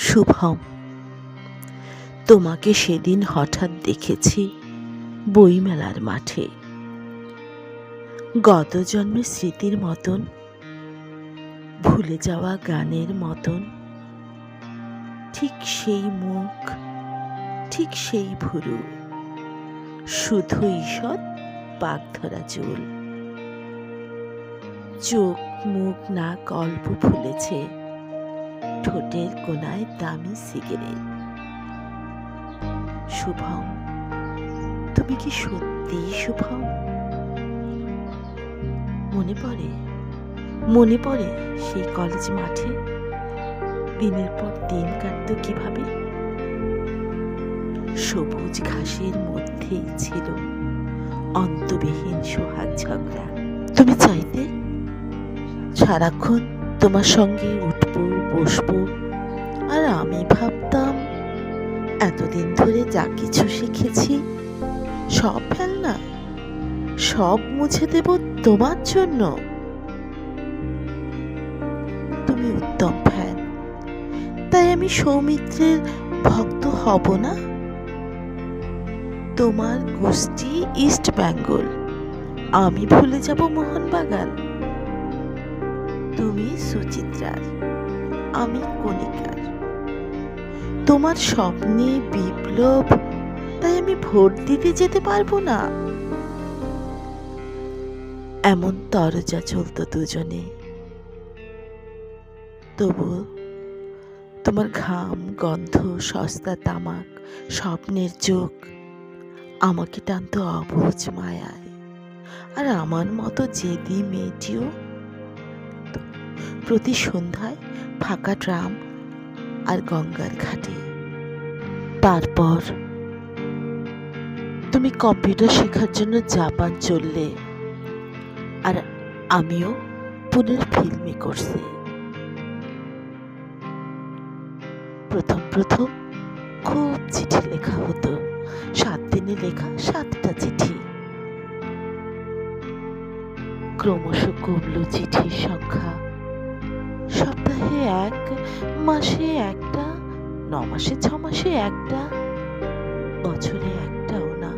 শুভম। তোমাকে সেদিন হঠাৎ দেখেছি বইমেলার মাঠে। গত জন্মের স্মৃতির মতন, ভুলে যাওয়া গানের মতন। ঠিক সেই মুখ, ঠিক সেই ভুরু, শুধু ঈষৎ পাক ধরা চুল। চোখ মুখ নাক অল্প ফুলেছে ঠোঁটের কোনায় দামি সিগারেট। শুভম, তুমি কি সত্যিই শুভম? মনে পড়ে মনে পড়ে সেই কলেজ মাঠে দিনের পর দিন কাটত কীভাবে? সবুজ ঘাসের মধ্যেই ছিল অন্তবিহীন সোহাগ ঝগড়া। তুমি চাইতে সারাক্ষণ তোমার সঙ্গে উঠবো, বসবো। আর আমি ভাবতাম, এতদিন ধরে যা কিছু শিখেছি, সব ফেলনা, সব মুছে দেব তোমার জন্য। তুমি উত্তম ফ্যান, তাই আমি সৌমিত্রের ভক্ত হব না? তোমার গোষ্ঠী ইস্ট বেঙ্গল, আমি ভুলে যাব মোহনবাগান। তুমি সুচিত্রার, আমি কণিকার। তোমার স্বপ্নে বিপ্লব, তাই আমি ভোট দিতে যেতে পারব না। এমন তরজা চলতো দুজনে। তবু তোমার ঘাম, গন্ধ, সস্তা তামাক, স্বপ্নের চোখ আমাকে টানতো অবুঝ মায়ায়। আর আমার মতো জেদি মেয়েটিও প্রতি সন্ধ্যায় ফাঁকা ট্রাম আর গঙ্গার ঘাটে। তারপর তুমি কম্পিউটার শেখার জন্য জাপান চললে আর আমিও পুনের ফিল্মে করছি। প্রথম প্রথম খুব চিঠি লেখা হতো। সাত দিনে লেখা সাতটা চিঠি। ক্রমশ কমল চিঠির সংখ্যা। সপ্তাহে এক, মাসে একটা, ন মাসে, ছ মাসে একটা, বছরে একটাও না।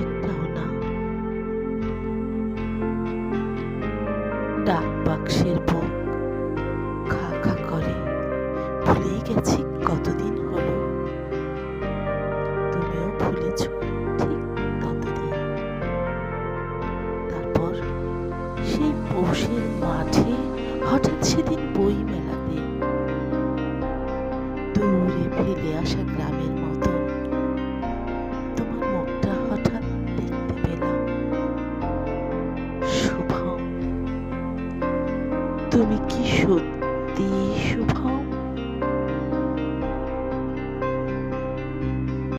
একটাও না। ডাক বাক্সের বুক খা খা করে ভুলেই গেছি। পৌষের মাঠে হঠাৎ সেদিন বই মেলাতে। দূরে ফেলে আসা গ্রামের মতন। তোমার মুখটা হঠাৎ দেখতে পেলাম। শুভম, তুমি কি সত্যি